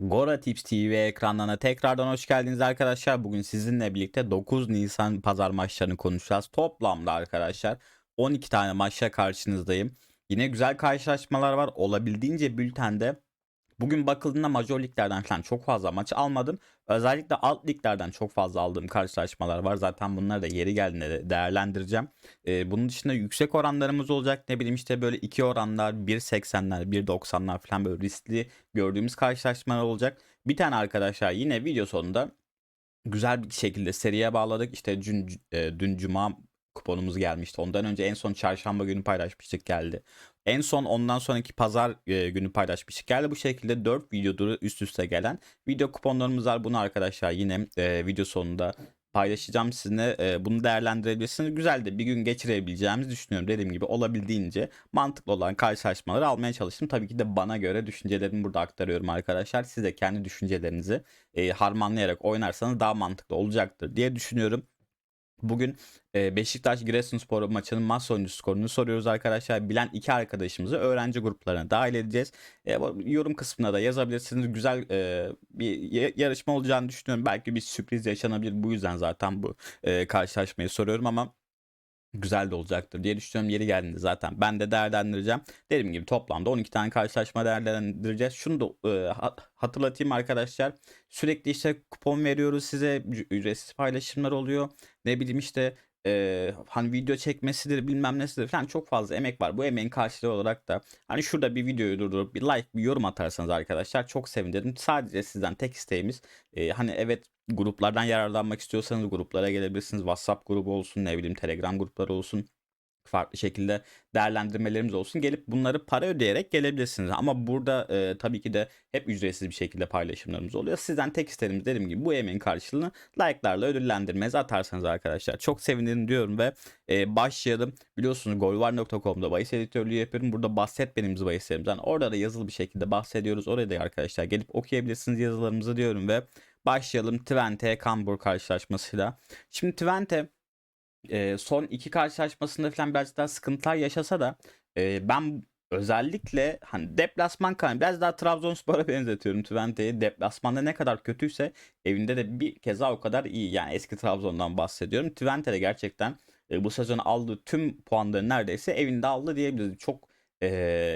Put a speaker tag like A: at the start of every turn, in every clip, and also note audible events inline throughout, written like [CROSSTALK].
A: Gora Tips TV ekranlarına tekrardan hoş geldiniz arkadaşlar. Bugün sizinle birlikte 9 Nisan pazar maçlarını konuşacağız. Toplamda arkadaşlar 12 tane maçla karşınızdayım. Yine güzel karşılaşmalar var. Olabildiğince bültende bugün bakıldığında major liglerden falan çok fazla maç almadım. Özellikle alt liglerden çok fazla aldığım karşılaşmalar var. Zaten bunları da yeri geldiğinde de değerlendireceğim. Ee, bunun dışında yüksek oranlarımız olacak. Ne bileyim işte böyle 2 oranlar, 1.80'ler, 1.90'lar falan böyle riskli gördüğümüz karşılaşmalar olacak. Bir tane arkadaşlar yine video sonunda güzel bir şekilde seriye bağladık. İşte dün, e, dün cuma kuponumuz gelmişti. Ondan önce en son çarşamba günü paylaşmıştık geldi. En son ondan sonraki pazar e, günü paylaşmıştık. Geldi bu şekilde 4 videodur üst üste gelen video kuponlarımız var. Bunu arkadaşlar yine e, video sonunda paylaşacağım sizinle. E, bunu değerlendirebilirsiniz. Güzel de bir gün geçirebileceğimizi düşünüyorum. Dediğim gibi olabildiğince mantıklı olan karşılaşmaları almaya çalıştım. Tabii ki de bana göre düşüncelerimi burada aktarıyorum arkadaşlar. Siz de kendi düşüncelerinizi e, harmanlayarak oynarsanız daha mantıklı olacaktır diye düşünüyorum. Bugün Beşiktaş Giresunspor maçının maç sonucu skorunu soruyoruz arkadaşlar. Bilen iki arkadaşımızı öğrenci gruplarına dahil edeceğiz. Yorum kısmına da yazabilirsiniz. Güzel bir ya- yarışma olacağını düşünüyorum. Belki bir sürpriz yaşanabilir. Bu yüzden zaten bu karşılaşmayı soruyorum ama güzel de olacaktır diye düşünüyorum. Yeri geldiğinde zaten ben de değerlendireceğim. Dediğim gibi toplamda 12 tane karşılaşma değerlendireceğiz. Şunu da e, ha- hatırlatayım arkadaşlar. Sürekli işte kupon veriyoruz size. Ücretsiz paylaşımlar oluyor. Ne bileyim işte e, hani video çekmesidir bilmem nesidir falan çok fazla emek var. Bu emeğin karşılığı olarak da hani şurada bir videoyu durdurup bir like bir yorum atarsanız arkadaşlar çok sevinirim. Sadece sizden tek isteğimiz e, hani evet gruplardan yararlanmak istiyorsanız gruplara gelebilirsiniz. WhatsApp grubu olsun ne bileyim Telegram grupları olsun farklı şekilde değerlendirmelerimiz olsun. Gelip bunları para ödeyerek gelebilirsiniz. Ama burada e, tabii ki de hep ücretsiz bir şekilde paylaşımlarımız oluyor. Sizden tek isteğimiz dediğim gibi bu emeğin karşılığını like'larla ödüllendirmenizi atarsanız arkadaşlar. Çok sevinirim diyorum ve e, başlayalım. Biliyorsunuz golvar.com'da bahis editörlüğü yapıyorum. Burada bahsetmediğimiz bahislerimizden orada da yazılı bir şekilde bahsediyoruz. Oraya da arkadaşlar gelip okuyabilirsiniz yazılarımızı diyorum ve başlayalım Twente Kambur karşılaşmasıyla. Şimdi Twente e, son iki karşılaşmasında falan biraz daha sıkıntılar yaşasa da e, ben özellikle hani deplasman kan biraz daha Trabzonspor'a [LAUGHS] benzetiyorum Twente'yi. Deplasmanda ne kadar kötüyse evinde de bir keza o kadar iyi. Yani eski Trabzon'dan bahsediyorum. Twente de gerçekten e, bu sezon aldığı tüm puanları neredeyse evinde aldı diyebiliriz. Çok e,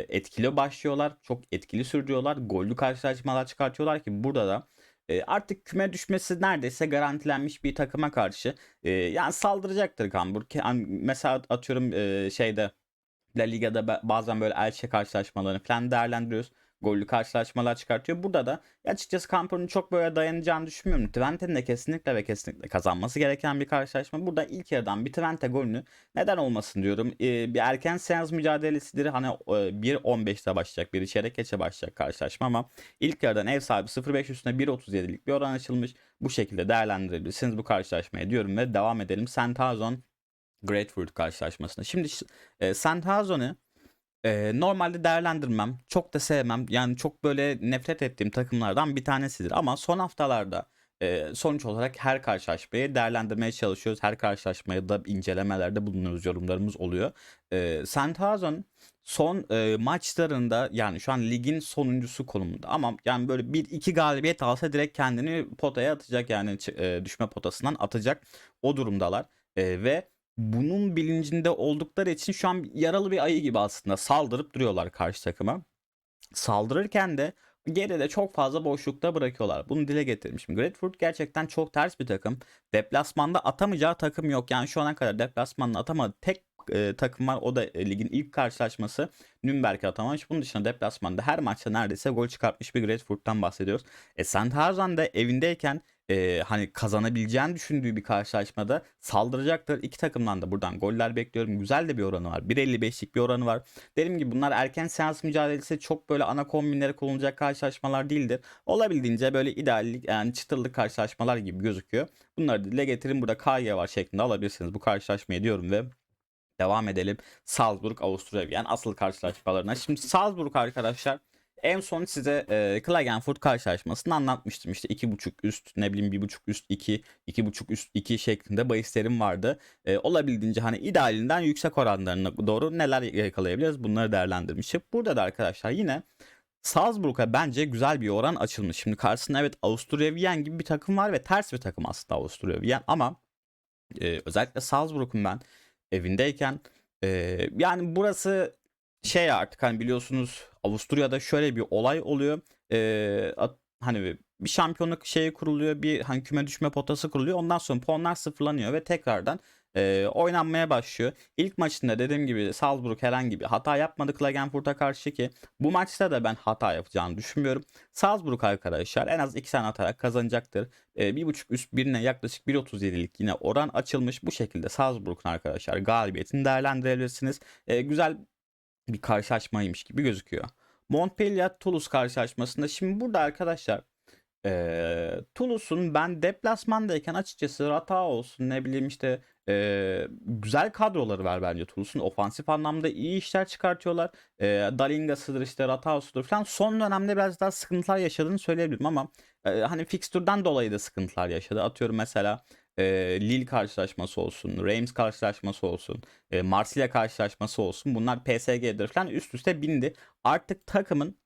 A: etkili başlıyorlar. Çok etkili sürdürüyorlar. Gollü karşılaşmalar çıkartıyorlar ki burada da e, artık küme düşmesi neredeyse garantilenmiş bir takıma karşı e, yani saldıracaktır Hamburg. Yani mesela atıyorum e, şeyde La Liga'da ba- bazen böyle Elche karşılaşmalarını falan değerlendiriyoruz. Gollü karşılaşmalar çıkartıyor. Burada da açıkçası Kamper'ın çok böyle dayanacağını düşünmüyorum. Twente'nin de kesinlikle ve kesinlikle kazanması gereken bir karşılaşma. Burada ilk yarıdan bir Twente golünü neden olmasın diyorum. Ee, bir erken seans mücadelesidir. Hani e, 1.15'te başlayacak, bir çeyrek geçe başlayacak karşılaşma ama ilk yarıdan ev sahibi 0.5 üstüne 1.37'lik bir oran açılmış. Bu şekilde değerlendirebilirsiniz bu karşılaşmaya diyorum ve devam edelim. Santazon Grapefruit karşılaşmasına. Şimdi e, Santazon'u e, normalde değerlendirmem. Çok da sevmem. Yani çok böyle nefret ettiğim takımlardan bir tanesidir. Ama son haftalarda e, sonuç olarak her karşılaşmayı değerlendirmeye çalışıyoruz. Her karşılaşmaya da incelemelerde bulunuyoruz. Yorumlarımız oluyor. E, Santazon son e, maçlarında yani şu an ligin sonuncusu konumunda ama yani böyle bir iki galibiyet alsa direkt kendini potaya atacak yani e, düşme potasından atacak o durumdalar E, ve bunun bilincinde oldukları için şu an yaralı bir ayı gibi aslında saldırıp duruyorlar karşı takıma. Saldırırken de geride çok fazla boşlukta bırakıyorlar. Bunu dile getirmişim. Grapefruit gerçekten çok ters bir takım. Deplasmanda atamayacağı takım yok. Yani şu ana kadar deplasmanda atamadığı tek e, takım var. O da e, ligin ilk karşılaşması Nürnberg'e atamamış. Bunun dışında deplasmanda her maçta neredeyse gol çıkartmış bir Grapefruit'tan bahsediyoruz. E, Sandhausen de evindeyken e, hani kazanabileceğini düşündüğü bir karşılaşmada saldıracaktır. İki takımdan da buradan goller bekliyorum. Güzel de bir oranı var. 1.55'lik bir oranı var. Dediğim gibi bunlar erken seans mücadelesi çok böyle ana kombinlere kullanılacak karşılaşmalar değildir. Olabildiğince böyle ideallik yani çıtırlık karşılaşmalar gibi gözüküyor. Bunları dile getirin. Burada KY var şeklinde alabilirsiniz bu karşılaşmayı diyorum ve devam edelim. Salzburg Avusturya yani asıl karşılaşmalarına. Şimdi Salzburg arkadaşlar en son size e, Klagenfurt karşılaşmasını anlatmıştım. İşte 2.5 üst ne bileyim 1.5 üst 2, 2.5 üst 2 şeklinde bahislerim vardı. E, olabildiğince hani idealinden yüksek oranlarına doğru neler yakalayabiliriz bunları değerlendirmişim. Burada da arkadaşlar yine Salzburg'a bence güzel bir oran açılmış. Şimdi karşısında evet Avusturya Viyen gibi bir takım var ve ters bir takım aslında Avusturya Viyen ama e, özellikle Salzburg'un ben evindeyken e, yani burası şey artık hani biliyorsunuz Avusturya'da şöyle bir olay oluyor. E, at- hani bir şampiyonluk şeyi kuruluyor, bir hani küme düşme potası kuruluyor. Ondan sonra puanlar sıfırlanıyor ve tekrardan e, oynanmaya başlıyor. İlk maçında dediğim gibi Salzburg herhangi bir hata yapmadı Klagenfurt'a karşı ki bu maçta da ben hata yapacağını düşünmüyorum. Salzburg arkadaşlar en az 2 tane atarak kazanacaktır. E, bir buçuk üst birine yaklaşık 1.37'lik yine oran açılmış. Bu şekilde Salzburg'un arkadaşlar galibiyetini değerlendirebilirsiniz. E, güzel bir karşılaşmaymış gibi gözüküyor. Montpellier Toulouse karşılaşmasında şimdi burada arkadaşlar eee Toulouse'un ben deplasmandayken açıkçası Rata olsun ne bileyim işte eee, güzel kadroları var bence Toulouse'un ofansif anlamda iyi işler çıkartıyorlar. Eee Dalinga'sıdır işte Rataos'udur falan son dönemde biraz daha sıkıntılar yaşadığını söyleyebilirim ama eee, hani fikstürden dolayı da sıkıntılar yaşadı. Atıyorum mesela eee Lille karşılaşması olsun, Reims karşılaşması olsun, eee, Marsilya karşılaşması olsun. Bunlar PSG'dir falan üst üste bindi. Artık takımın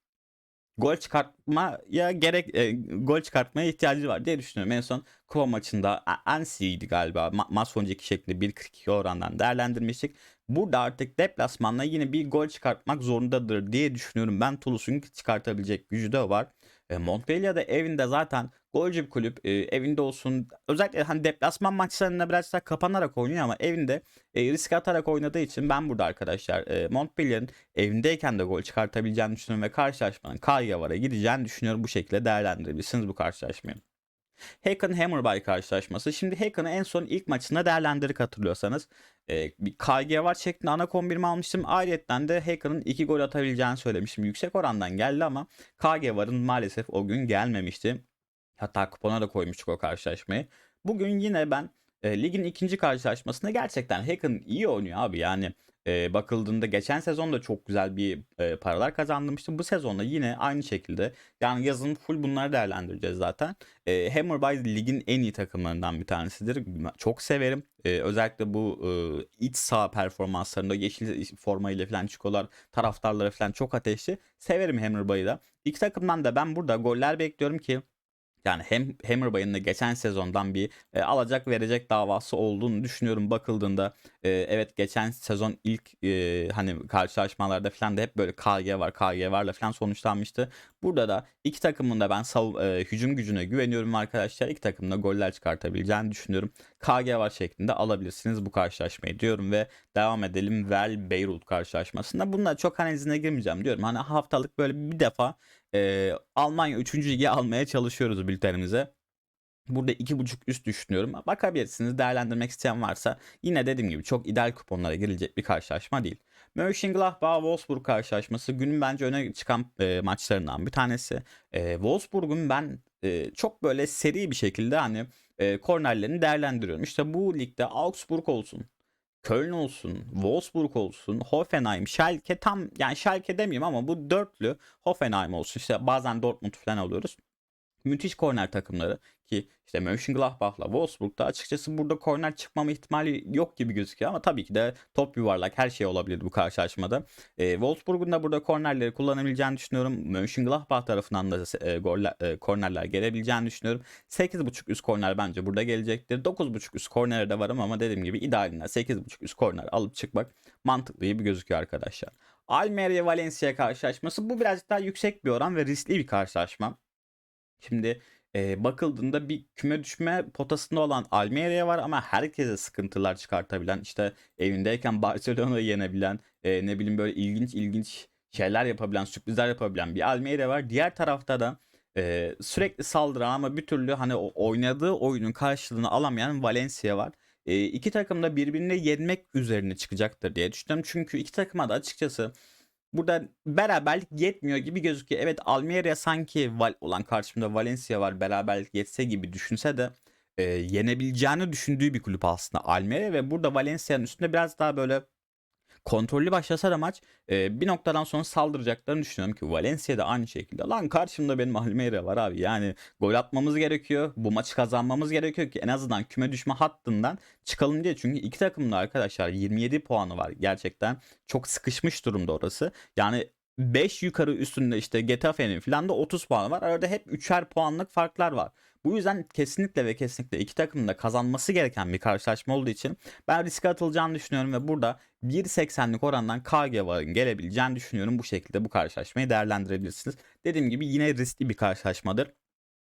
A: gol çıkartmaya gerek e, gol çıkartmaya ihtiyacı var diye düşünüyorum. En son Kuva maçında Ansi'ydi galiba. Ma- maç sonucu şekli 1.42 orandan değerlendirmiştik. Burada artık deplasmanla yine bir gol çıkartmak zorundadır diye düşünüyorum. Ben Toulouse'un çıkartabilecek gücü de var. E, Montpellier de evinde zaten golcü bir kulüp. E, evinde olsun. Özellikle hani deplasman maçlarında biraz daha kapanarak oynuyor ama evinde e, risk atarak oynadığı için ben burada arkadaşlar e, Montpellier'in evindeyken de gol çıkartabileceğini düşünüyorum ve karşılaşmanın Karyavar'a gideceğini düşünüyorum. Bu şekilde değerlendirebilirsiniz bu karşılaşmayı. Hakan Hammerby karşılaşması. Şimdi Hakan'ı en son ilk maçında değerlendirdik hatırlıyorsanız. Ee, bir KG var şeklinde ana kombinimi almıştım. Ayrıca de Hakan'ın 2 gol atabileceğini söylemiştim. Yüksek orandan geldi ama KG varın maalesef o gün gelmemişti. Hatta kupona da koymuştuk o karşılaşmayı. Bugün yine ben e, ligin ikinci karşılaşmasında gerçekten Hakan iyi oynuyor abi. Yani e, bakıldığında geçen sezon da çok güzel bir e, paralar kazandırmıştı. Bu sezonda yine aynı şekilde yani yazın full bunları değerlendireceğiz zaten. E, Hammerby ligin en iyi takımlarından bir tanesidir. Çok severim. E, özellikle bu e, iç saha performanslarında yeşil formayla falan çıkıyorlar. Taraftarları falan çok ateşli. Severim Hammerby'ı da. İki takımdan da ben burada goller bekliyorum ki yani hem Hammerby'ın da geçen sezondan bir e, alacak verecek davası olduğunu düşünüyorum bakıldığında. E, evet geçen sezon ilk e, hani karşılaşmalarda falan da hep böyle KG var KG varla falan sonuçlanmıştı. Burada da iki takımın da ben sav, e, hücum gücüne güveniyorum arkadaşlar. İki takımın da goller çıkartabileceğini düşünüyorum. KG var şeklinde alabilirsiniz bu karşılaşmayı diyorum ve devam edelim Vel Beyrut karşılaşmasında. Bunlar çok analizine girmeyeceğim diyorum. Hani haftalık böyle bir defa e, Almanya 3. ligi almaya çalışıyoruz bültenimize. Burada 2.5 üst düşünüyorum. Bakabilirsiniz değerlendirmek isteyen varsa yine dediğim gibi çok ideal kuponlara girilecek bir karşılaşma değil. Mönchengladbach-Wolfsburg karşılaşması günün bence öne çıkan e, maçlarından bir tanesi. E, Wolfsburg'un ben e, çok böyle seri bir şekilde hani e, kornerlerini değerlendiriyorum. İşte bu ligde Augsburg olsun, Köln olsun, Wolfsburg olsun, Hoffenheim, Schalke tam yani Schalke demeyeyim ama bu dörtlü Hoffenheim olsun. İşte bazen Dortmund falan alıyoruz. Müthiş korner takımları ki işte Mönchengladbach'la Wolfsburg'da açıkçası burada korner çıkmama ihtimali yok gibi gözüküyor ama tabii ki de top yuvarlak her şey olabilir bu karşılaşmada. E, Wolfsburg'un da burada kornerleri kullanabileceğini düşünüyorum. Mönchengladbach tarafından da e, goller, e, kornerler gelebileceğini düşünüyorum. 8.5 üst korner bence burada gelecektir. 9.5 üst kornere de varım ama dediğim gibi idealinden 8.5 üst korner alıp çıkmak mantıklı gibi gözüküyor arkadaşlar. Almeria Valencia karşılaşması bu birazcık daha yüksek bir oran ve riskli bir karşılaşma. Şimdi e, bakıldığında bir küme düşme potasında olan Almeria var ama herkese sıkıntılar çıkartabilen işte evindeyken Barcelona'yı yenebilen e, ne bileyim böyle ilginç ilginç şeyler yapabilen sürprizler yapabilen bir Almeria var. Diğer tarafta da e, sürekli saldıran ama bir türlü hani oynadığı oyunun karşılığını alamayan Valencia var. E, iki takım da birbirini yenmek üzerine çıkacaktır diye düşünüyorum. Çünkü iki takıma da açıkçası burada beraberlik yetmiyor gibi gözüküyor. Evet Almeria sanki val olan karşımda Valencia var beraberlik yetse gibi düşünse de e, yenebileceğini düşündüğü bir kulüp aslında Almeria ve burada Valencia'nın üstünde biraz daha böyle kontrollü başlasa da maç e, bir noktadan sonra saldıracaklarını düşünüyorum ki Valencia da aynı şekilde. Lan karşımda benim Almeria var abi. Yani gol atmamız gerekiyor. Bu maçı kazanmamız gerekiyor ki en azından küme düşme hattından çıkalım diye. Çünkü iki takımın da arkadaşlar 27 puanı var. Gerçekten çok sıkışmış durumda orası. Yani 5 yukarı üstünde işte Getafe'nin falan da 30 puanı var. Arada hep 3'er puanlık farklar var. Bu yüzden kesinlikle ve kesinlikle iki takımın da kazanması gereken bir karşılaşma olduğu için ben riske atılacağını düşünüyorum ve burada 1.80'lik orandan KG varın gelebileceğini düşünüyorum. Bu şekilde bu karşılaşmayı değerlendirebilirsiniz. Dediğim gibi yine riskli bir karşılaşmadır.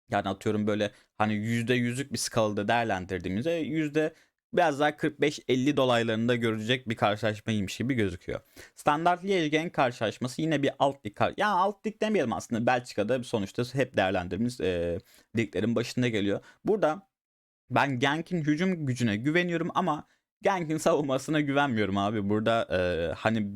A: Yani atıyorum böyle hani %100'lük bir skalada değerlendirdiğimizde biraz daha 45-50 dolaylarında görecek bir karşılaşmaymış gibi gözüküyor. Standart Liège karşılaşması yine bir alt lig kar yani alt lig demeyelim aslında Belçika'da sonuçta hep değerlendirdiğimiz e, liglerin başında geliyor. Burada ben Genk'in hücum gücüne güveniyorum ama Genk'in savunmasına güvenmiyorum abi. Burada e, hani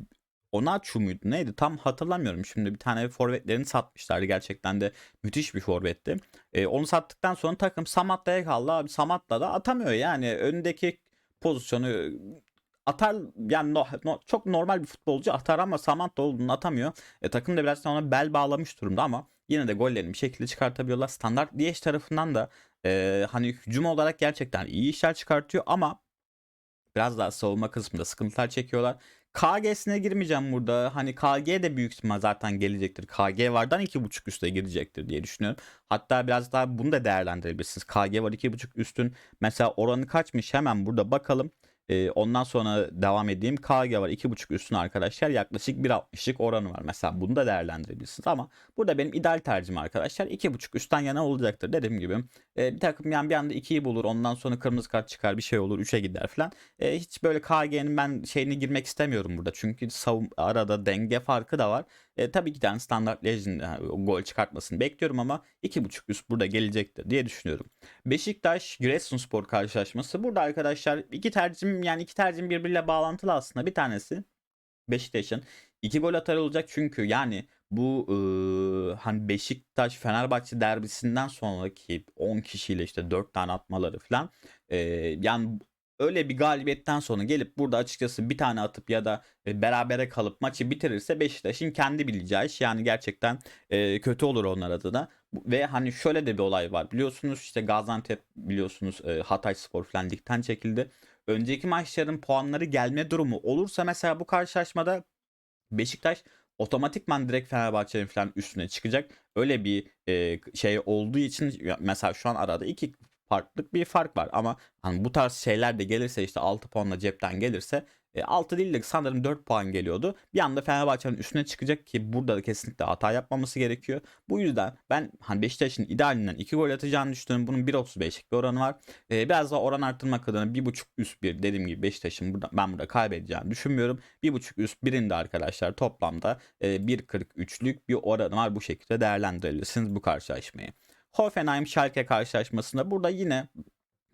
A: Onaçu muydu neydi tam hatırlamıyorum şimdi bir tane forvetlerini satmışlardı gerçekten de müthiş bir forvetti. E, onu sattıktan sonra takım Samatta'ya kaldı abi Samatta da atamıyor yani önündeki pozisyonu e, atar yani no, no, çok normal bir futbolcu atar ama Samatta olduğunu atamıyor. E, takım da biraz ona bel bağlamış durumda ama yine de gollerini bir şekilde çıkartabiliyorlar. Standart Liège tarafından da e, hani hücum olarak gerçekten iyi işler çıkartıyor ama biraz daha savunma kısmında sıkıntılar çekiyorlar. KG'sine girmeyeceğim burada. Hani KG de büyük ihtimal zaten gelecektir. KG vardan 2.5 üste girecektir diye düşünüyorum. Hatta biraz daha bunu da değerlendirebilirsiniz. KG var 2.5 üstün. Mesela oranı kaçmış hemen burada bakalım. Ee, ondan sonra devam edeyim. KG var 2.5 üstün arkadaşlar. Yaklaşık 1.60'lık oranı var. Mesela bunu da değerlendirebilirsiniz. Ama burada benim ideal tercihim arkadaşlar. 2.5 üstten yana olacaktır. Dediğim gibi e, bir takım yani bir anda 2'yi bulur. Ondan sonra kırmızı kart çıkar bir şey olur. 3'e gider falan. E, hiç böyle KG'nin ben şeyini girmek istemiyorum burada. Çünkü savun arada denge farkı da var. E, tabii ki de standart Legend yani, gol çıkartmasını bekliyorum ama 2.5 üst burada gelecektir diye düşünüyorum. Beşiktaş Giresunspor karşılaşması. Burada arkadaşlar iki tercihim yani iki tercihim birbiriyle bağlantılı aslında. Bir tanesi Beşiktaş'ın iki gol atar olacak çünkü yani bu e, hani Beşiktaş Fenerbahçe derbisinden sonraki 10 kişiyle işte 4 tane atmaları falan e, yani öyle bir galibiyetten sonra gelip burada açıkçası bir tane atıp ya da e, berabere kalıp maçı bitirirse Beşiktaş'ın kendi bileceği iş yani gerçekten e, kötü olur onlar adına. Ve hani şöyle de bir olay var biliyorsunuz işte Gaziantep biliyorsunuz e, Hatay Spor falan ligden çekildi. Önceki maçların puanları gelme durumu olursa mesela bu karşılaşmada Beşiktaş otomatikman direkt Fenerbahçe'nin falan üstüne çıkacak. Öyle bir şey olduğu için mesela şu an arada iki farklılık bir fark var ama hani bu tarz şeyler de gelirse işte 6 puanla cepten gelirse e, 6 değil de sanırım 4 puan geliyordu. Bir anda Fenerbahçe'nin üstüne çıkacak ki burada da kesinlikle hata yapmaması gerekiyor. Bu yüzden ben hani Beşiktaş'ın idealinden 2 gol atacağını düşünüyorum. Bunun 1.35'lik bir oranı var. E, biraz daha oran arttırmak adına 1.5 üst bir dediğim gibi Beşiktaş'ın burada, ben burada kaybedeceğini düşünmüyorum. 1.5 üst birinde arkadaşlar toplamda e, 1.43'lük bir oranı var. Bu şekilde değerlendirirsiniz bu karşılaşmayı. Hoffenheim Schalke karşılaşmasında burada yine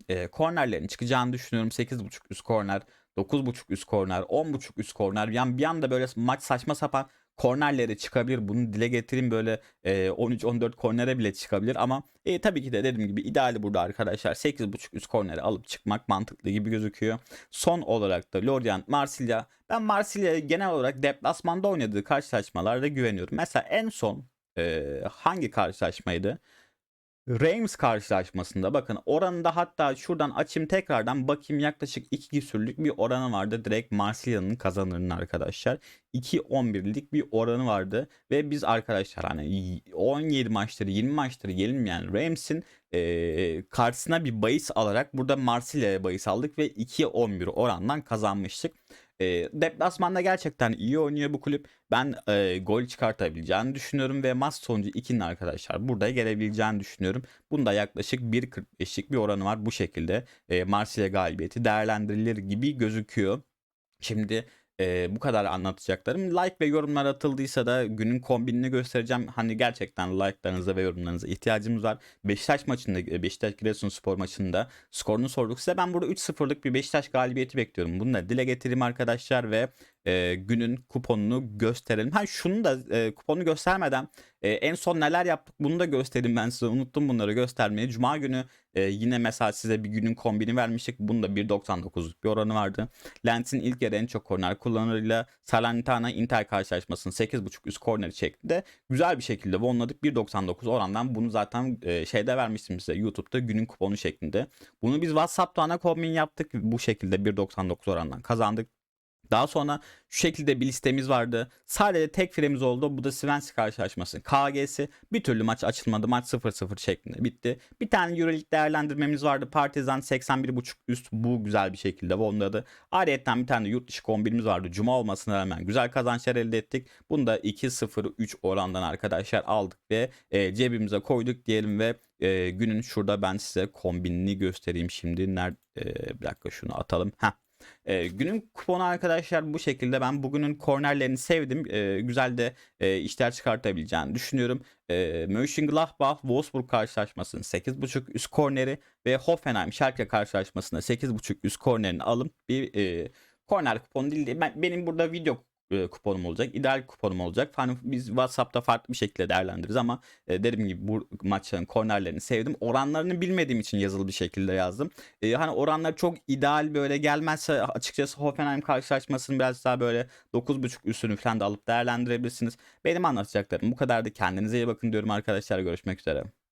A: e, kornerlerin çıkacağını düşünüyorum. 8.5 üst korner, 9.5 üst korner, 10.5 üst korner. Yani bir anda böyle maç saçma sapan kornerleri çıkabilir. Bunu dile getireyim böyle e, 13-14 kornere bile çıkabilir ama e, tabii ki de dediğim gibi ideali burada arkadaşlar 8.5 üst korneri alıp çıkmak mantıklı gibi gözüküyor. Son olarak da Lorient Marsilya. Ben Marsilya'ya genel olarak deplasmanda oynadığı karşılaşmalarda güveniyorum. Mesela en son e, hangi karşılaşmaydı? Reims karşılaşmasında bakın oranında hatta şuradan açayım tekrardan bakayım yaklaşık 2 küsürlük bir oranı vardı. Direkt Marsilya'nın kazanırının arkadaşlar. 2-11'lik bir oranı vardı. Ve biz arkadaşlar hani 17 maçları 20 maçları yenilmeyen Reims'in e, karşısına bir bahis alarak burada Marsilya'ya bahis aldık ve 2-11 orandan kazanmıştık. E, deplasmanda gerçekten iyi oynuyor bu kulüp. Ben e, gol çıkartabileceğini düşünüyorum ve maç sonucu 2'nin arkadaşlar burada gelebileceğini düşünüyorum. Bunda yaklaşık 1.45'lik bir oranı var. Bu şekilde e, Marsilya galibiyeti değerlendirilir gibi gözüküyor. Şimdi e, bu kadar anlatacaklarım. Like ve yorumlar atıldıysa da günün kombinini göstereceğim. Hani gerçekten like'larınıza ve yorumlarınıza ihtiyacımız var. Beşiktaş maçında, Beşiktaş Giresunspor maçında skorunu sorduk size. Ben burada 3-0'lık bir Beşiktaş galibiyeti bekliyorum. Bunu da dile getireyim arkadaşlar ve e, günün kuponunu gösterelim. Ha şunu da e, kuponu göstermeden e, en son neler yaptık bunu da göstereyim ben size. Unuttum bunları göstermeyi. Cuma günü e, yine mesela size bir günün kombini vermiştik. Bunda 1.99'luk bir oranı vardı. Lens'in ilk yarı en çok korner kullanırıyla Salernitana Inter karşılaşmasının 8.5 üst korneri şeklinde güzel bir şekilde vonladık. 1.99 orandan bunu zaten e, şeyde vermiştim size YouTube'da günün kuponu şeklinde. Bunu biz WhatsApp'ta ana kombin yaptık. Bu şekilde 1.99 orandan kazandık. Daha sonra şu şekilde bir listemiz vardı. Sadece tek firemiz oldu. Bu da Swansea karşılaşması. KG'si bir türlü maç açılmadı. Maç 0-0 şeklinde bitti. Bir tane Euroleague değerlendirmemiz vardı. Partizan 81.5 üst bu güzel bir şekilde vonladı. Ayrıca bir tane yurt dışı kombinimiz vardı. Cuma olmasına rağmen güzel kazançlar elde ettik. Bunu da 2-0-3 orandan arkadaşlar aldık ve e, cebimize koyduk diyelim ve e, günün şurada ben size kombinini göstereyim şimdi. Nerede bir dakika şunu atalım. Heh. E, günün kuponu arkadaşlar bu şekilde. Ben bugünün kornerlerini sevdim. E, güzel de e, işler çıkartabileceğini düşünüyorum. E, Mönchengladbach Wolfsburg karşılaşmasının 8.5 üst korneri ve Hoffenheim Schalke karşılaşmasında 8.5 üst kornerini alın. Bir e, korner kuponu değil de ben, benim burada video e, kuponum olacak. ideal kuponum olacak. Hani biz WhatsApp'ta farklı bir şekilde değerlendiririz ama e, dediğim gibi bu maçların kornerlerini sevdim. Oranlarını bilmediğim için yazılı bir şekilde yazdım. E, hani oranlar çok ideal böyle gelmezse açıkçası Hoffenheim karşılaşmasını biraz daha böyle 9.5 üstünü falan da alıp değerlendirebilirsiniz. Benim anlatacaklarım bu kadardı. Kendinize iyi bakın diyorum arkadaşlar. Görüşmek üzere.